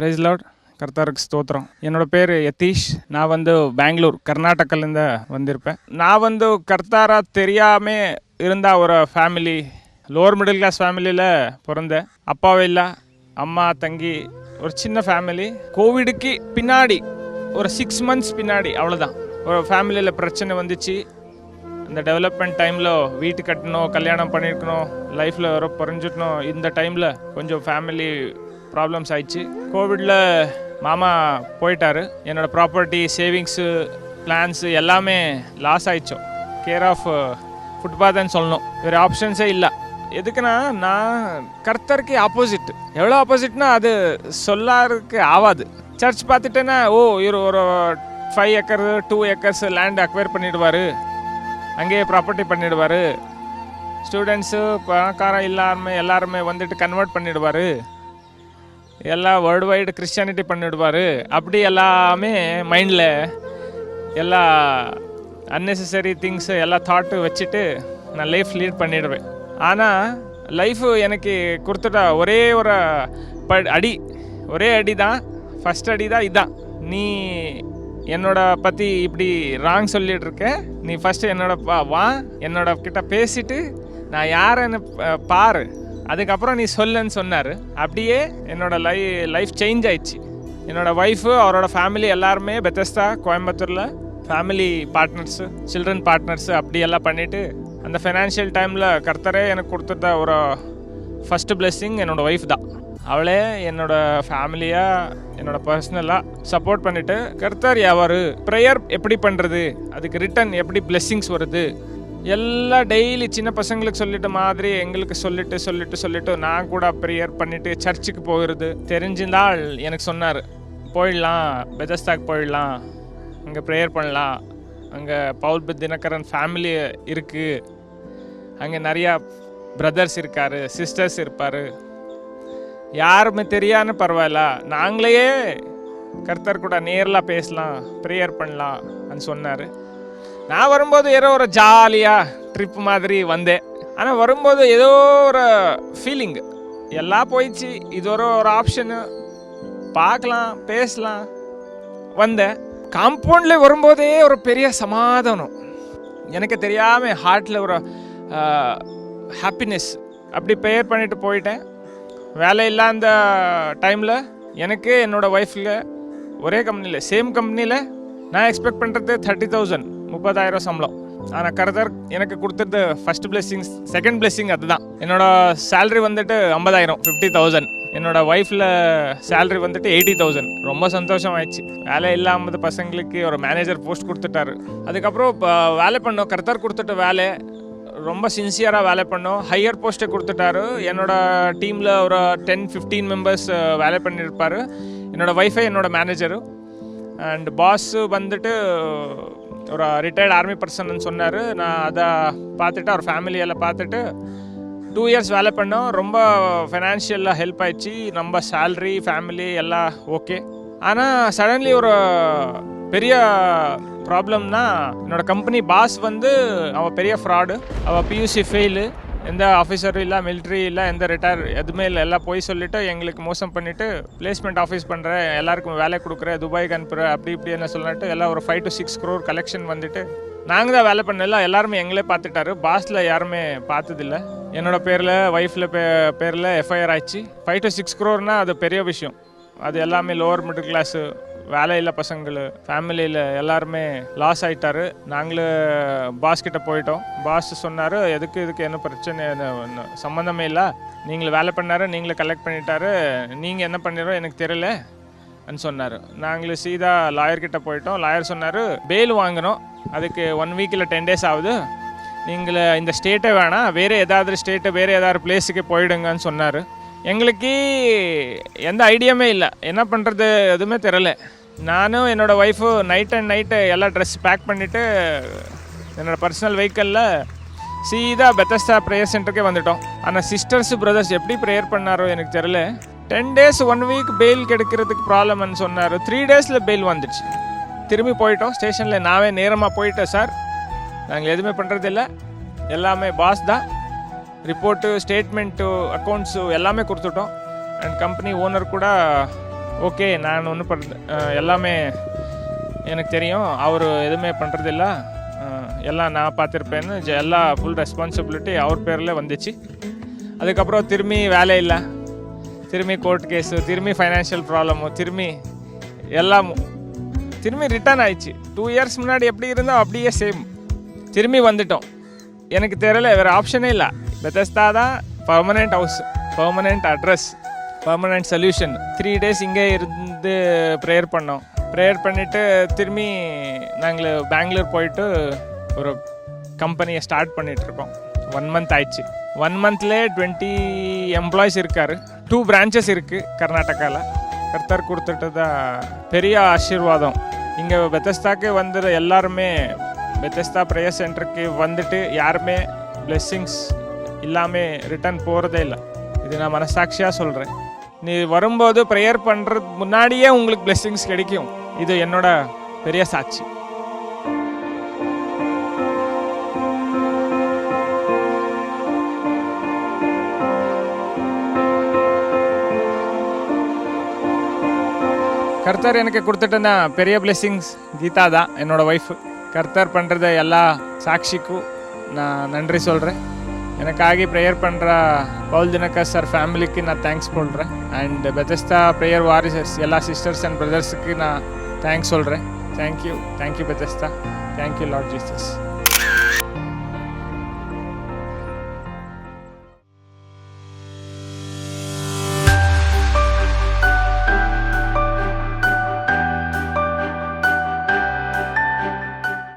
Price lord ಕರ್ತಾರಕ್ಕೆ ಸ್ತೋತ್ರ என்னோட பேர் யதீஷ் நான் வந்து பெங்களூர் கர்நாடகாலேருந்து வந்திருப்பேன் நான் வந்து கர்த்தாரா தெரியாம இருந்த ஒரு ஃபேமிலி லோவர் மிடில் கிளாஸ் ஃபேமிலியில் பிறந்தேன் அப்பாவும் இல்லை அம்மா தங்கி ஒரு சின்ன ஃபேமிலி கோவிடுக்கு பின்னாடி ஒரு சிக்ஸ் மந்த்ஸ் பின்னாடி அவ்வளோதான் ஒரு ஃபேமிலியில் பிரச்சனை வந்துச்சு அந்த டெவலப்மெண்ட் டைமில் வீட்டு கட்டணும் கல்யாணம் பண்ணியிருக்கணும் லைஃப்பில் வர புரிஞ்சுக்கணும் இந்த டைமில் கொஞ்சம் ஃபேமிலி ப்ராப்ளம்ஸ் ஆயிடுச்சு. கோவிடில் மாமா போயிட்டாரு. என்னோட ப்ராப்பர்ட்டி சேவிங்ஸு பிளான்ஸு எல்லாமே லாஸ் ஆயிடுச்சோம் கேர் ஆஃப் ஃபுட்பாத்னு சொல்லணும். வேறு ஆப்ஷன்ஸே இல்லை. எதுக்குன்னா நான் கர்த்தருக்கு ஆப்போசிட் எவ்வளோ ஆப்போசிட்னா அது சொல்லாருக்கு ஆகாது சர்ச் பார்த்துட்டேன்னா ஓ இவர் ஒரு five acre two acres land acquire பண்ணிடுவார். அங்கேயே ப்ராப்பர்ட்டி பண்ணிடுவார். ஸ்டூடெண்ட்ஸு பணக்காரன் எல்லாருமே எல்லாருமே வந்துட்டு கன்வெர்ட் பண்ணிடுவார். எல்லாம் வேர்ல்டு வைடு கிறிஸ்டியானிட்டி பண்ணிவிடுவார் அப்படி எல்லாமே மைண்டில் எல்லா அன்னெசரி திங்ஸ் எல்லா தாட்டு வச்சுட்டு நான் லைஃப் லீட் பண்ணிடுவேன். ஆனால் லைஃப் எனக்கு கொடுத்துட்ட ஒரே ஒரு ப அடி. ஒரே அடி தான் ஃபஸ்ட் அடி தான் இதான். நீ என்னோட பற்றி இப்படி ராங் சொல்லிட்டு இருக்க நீ ஃபஸ்ட்டு என்னோட பா- வா. என்னோட கிட்ட பேசிட்டு நான் யாருன்னு பாரு. அதுக்கப்புறம் நீ சொல்லுன்னு சொன்னார். அப்படியே என்னோட லை லைஃப் சேஞ்ச் ஆயிடுச்சு. என்னோட ஒய்ஃபு அவரோட ஃபேமிலி எல்லாருமே பெத்தஸ்தா கோயம்புத்தூரில் ஃபேமிலி பார்ட்னர்ஸு சில்ட்ரன் பார்ட்னர்ஸு அப்படி எல்லாம் பண்ணிவிட்டு அந்த ஃபினான்ஷியல் டைமில் கர்த்தரே எனக்கு கொடுத்துட்ட ஒரு ஃபஸ்ட்டு பிளெஸ்ஸிங் என்னோட ஒய்ஃப் தான். அவளே என்னோட ஃபேமிலியாக என்னோட பர்சனலாக சப்போர்ட் பண்ணிவிட்டு கர்த்தர் யாவாரு ப்ரேயர் எப்படி பண்ணுறது அதுக்கு ரிட்டன் எப்படி பிளெஸ்ஸிங்ஸ் வருது? எல்லாம் டெய்லி சின்ன பசங்களுக்கு சொல்லிட்ட மாதிரி எங்களுக்கு சொல்லிட்டு சொல்லிட்டு சொல்லிட்டு நான் கூட ப்ரேயர் பண்ணிட்டு சர்ச்சுக்கு போகிறது தெரிஞ்சிருந்தால் எனக்கு சொன்னார் போயிடலாம் பெதஸ்தாக்கு போயிடலாம் அங்கே ப்ரேயர் பண்ணலாம். அங்கே பவுல் தினகரன் ஃபேமிலி இருக்குது அங்கே நிறையா பிரதர்ஸ் இருக்காரு சிஸ்டர்ஸ் இருப்பார். யாருமே தெரியான்னு பரவாயில்ல. நாங்களே கர்த்தர் கூட நேரில் பேசலாம் ப்ரேயர் பண்ணலாம் சொன்னார். நான் வரும்போது ஏதோ ஒரு ஜாலியாக ட்ரிப் மாதிரி வந்தேன். ஆனால் வரும்போது ஏதோ ஒரு ஃபீலிங் எல்லாம் போயிடுச்சு. இது ஒரு ஒரு ஆப்ஷனு பார்க்கலாம் பேசலாம். வந்தேன். காம்பவுண்டில் வரும்போதே ஒரு பெரிய சமாதானம். எனக்கு தெரியாமல் ஹார்ட்டில் ஒரு ஹாப்பினஸ் அப்படி ப்ரேயர் பண்ணிட்டு போயிட்டேன். வேலை இல்லாத டைமில் எனக்கு என்னோடய ஒய்ஃபில் ஒரே கம்பெனியில் சேம் கம்பெனியில் நான் எக்ஸ்பெக்ட் பண்ணுறது தேர்ட்டி தௌசண்ட் முப்பதாயிரம் சம்பளம். ஆனால் கருத்தர் எனக்கு கொடுத்தது ஃபஸ்ட் பிளெஸ்ஸிங் செகண்ட் பிளெஸ்ஸிங் அதுதான். என்னோட சேலரி வந்துட்டு ஐம்பதாயிரம் ஃபிஃப்டி தௌசண்ட் என்னோட ஒய்ஃபில் சேலரி வந்துட்டு எயிட்டி தௌசண்ட் ரொம்ப சந்தோஷம் ஆயிடுச்சு வேலை இல்லாமல் பசங்களுக்கு ஒரு மேனேஜர் போஸ்ட் கொடுத்துட்டாரு. அதுக்கப்புறம் இப்போ வேலை பண்ணோம். கருத்தர் கொடுத்துட்ட வேலை ரொம்ப சின்சியராக வேலை பண்ணோம். ஹையர் போஸ்ட்டை கொடுத்துட்டாரு. என்னோட டீமில் ஒரு டென் ஃபிஃப்டீன் மெம்பர்ஸ் வேலை பண்ணியிருப்பாரு. என்னோடய ஒய்ஃபை என்னோடய மேனேஜரு அண்ட் பாஸ் வந்துட்டு ஒரு ரிட்டையர்ட் ஆர்மி பர்சன் சொன்னார். நான் அதை பார்த்துட்டு அவர் ஃபேமிலியெல்லாம் பார்த்துட்டு டூ இயர்ஸ் வேலை பண்ணோம். ரொம்ப ஃபினான்ஷியலாக ஹெல்ப் ஆயிடுச்சு. நம்ம சேல்ரி ஃபேமிலி எல்லாம் ஓகே ஆனால் சடன்லி ஒரு பெரிய ப்ராப்ளம்னா என்னோட கம்பெனி பாஸ் வந்து அவள் பெரிய ஃப்ராடு அவள் பியூசி ஃபெயிலு எந்த ஆஃபீஸரும் இல்லை மிலிட்ரி இல்லை எந்த ரிட்டையர் எதுவுமே இல்லை. எல்லாம் போய் சொல்லிட்டு எங்களுக்கு மோசம் பண்ணிவிட்டு பிளேஸ்மெண்ட் ஆஃபீஸ் பண்ணுறேன் எல்லாருக்கும் வேலை கொடுக்குறேன் துபாய்க்கு அனுப்புகிறேன் அப்படி இப்படி என்ன சொல்லிட்டு எல்லாம் ஒரு five to six crore collection வந்துட்டு நாங்கள் தான் வேலை பண்ணல. எல்லாருமே எங்களே பார்த்துட்டாரு. பாஸில் யாருமே பார்த்ததில்ல. என்னோட பேரில் ஒய்ஃபில் பே பேரில் எஃப்ஐஆர் ஆயிடுச்சு. ஃபைவ் டு சிக்ஸ் க்ரோர்னால் அது பெரிய விஷயம். அது எல்லாமே லோவர் மிடில் கிளாஸு வேலையில் பசங்கள் ஃபேமிலியில் எல்லாருமே லாஸ் ஆகிட்டார் நாங்களும் பாஸ் கிட்ட போயிட்டோம். பாஸ் சொன்னார் எதுக்கு இதுக்கு என்ன பிரச்சனை என்ன- சம்மந்தமே இல்லை. நீங்களும் வேலை பண்ணார் நீங்களே கலெக்ட் பண்ணிட்டாரு. நீங்கள் என்ன பண்ணிடுறோம் எனக்கு தெரியல. சொன்னார். நாங்கள் சீதா லாயர் கிட்ட போயிட்டோம். லாயர் சொன்னார் பெயில் வாங்கினோம் அதுக்கு ஒன் வீக்கில் டென் டேஸ் ஆகுது. நீங்கள் இந்த ஸ்டேட்டே வேணாம் வேறு ஏதாவது ஸ்டேட்டு வேறு ஏதாவது பிளேஸுக்கு போயிடுங்கன்னு சொன்னார். எங்களுக்கு எந்த ஐடியாமே இல்லை. என்ன பண்ணுறது எதுவுமே தெரில நானும் என்னோடய ஒய்ஃபு நைட் அண்ட் நைட்டு எல்லா ட்ரெஸ் பேக் பண்ணிவிட்டு என்னோடய பர்சனல் வெஹிக்கலில் சீதா பெத்தஸ்டா ப்ரேயர் சென்டருக்கே வந்துட்டோம். ஆனால் சிஸ்டர்ஸ் பிரதர்ஸ் எப்படி ப்ரேயர் பண்ணாரோ எனக்கு தெரில ten days one week bail கிடைக்கிறதுக்கு ப்ராப்ளம்னு சொன்னார். த்ரீ டேஸில் பெயில் வந்துடுச்சு திரும்பி போயிட்டோம். ஸ்டேஷனில் நாவே நேரமாக போயிட்டேன் சார் நாங்கள் எதுவுமே பண்ணுறதில்ல எல்லாமே பாஸ் தான். ரிப்போர்ட்டு ஸ்டேட்மெண்ட்டு அக்கௌண்ட்ஸு எல்லாமே கொடுத்துட்டோம். அண்ட் கம்பெனி ஓனர் கூட ஓகே நான் ஒன்றும் பண்ண எல்லாமே எனக்கு தெரியும். அவர் எதுவுமே பண்ணுறதில்ல எல்லாம் நான் பார்த்துருப்பேன்னு எல்லா ஃபுல் ரெஸ்பான்சிபிலிட்டி அவர் பேரில் வந்துச்சு. அதுக்கப்புறம் திரும்பி வேலை இல்லை. திரும்பி கோர்ட் கேஸு திரும்பி ஃபைனான்ஷியல் ப்ராப்ளமு திரும்பி எல்லாமும் திரும்பி ரிட்டர்ன் ஆயிடுச்சு. டூ இயர்ஸ் முன்னாடி எப்படி இருந்தோம் அப்படியே சேம் திரும்பி வந்துட்டோம். எனக்கு தெரியல வேறு ஆப்ஷனே இல்லை. பெத்தஸ்தா தான் permanent house permanent address permanent solution three days இங்கே இருந்து ப்ரேயர் பண்ணோம். ப்ரேயர் பண்ணிவிட்டு திரும்பி நாங்கள் பெங்களூர் போயிட்டு ஒரு கம்பெனியை ஸ்டார்ட் பண்ணிகிட்ருக்கோம் ஒன் மந்த் ஆயிடுச்சு. ஒன் மந்த்லேயே டுவெண்ட்டி எம்ப்ளாயிஸ் இருக்கார். டூ பிரான்ச்சஸ் இருக்குது கர்நாடகாவில் கர்த்தர் கொடுத்துட்டு தான் பெரிய ஆசீர்வாதம். இங்கே பெத்தஸ்தாக்கு வந்து எல்லாருமே பெத்தஸ்தா ப்ரேயர் சென்டருக்கு வந்துட்டு யாருமே பிளெஸ்ஸிங்ஸ் இல்லாமல் ரிட்டர்ன் போகிறதே இல்லை. இது நான் மனசாட்சியாக சொல்கிறேன் நீ வரும்போது ப்ரேயர் பண்ணுறது முன்னாடியே உங்களுக்கு பிளெஸ்ஸிங்ஸ் கிடைக்கும். இது என்னோட பெரிய சாட்சி. கர்த்தர் எனக்கு கொடுத்துட்டு பெரிய பிளெஸ்ஸிங்ஸ் கீதா தான் என்னோட ஒய்ஃப் கர்த்தர் பண்ணுறத எல்லா சாட்சிக்கும் நான் நன்றி சொல்கிறேன் எனக்காகி ப்ரேயர் பண்ணுற பவுல் தினகர் சார் ஃபேமிலிக்கு நான் தேங்க்ஸ் சொல்கிறேன் அண்ட் பெத்தஸ்தா ப்ரேயர் வாரிசர்ஸ் எல்லா சிஸ்டர்ஸ் அண்ட் பிரதர்ஸுக்கு நான் தேங்க்ஸ் சொல்கிறேன் thank you thank you Bethesda thank you Lord Jesus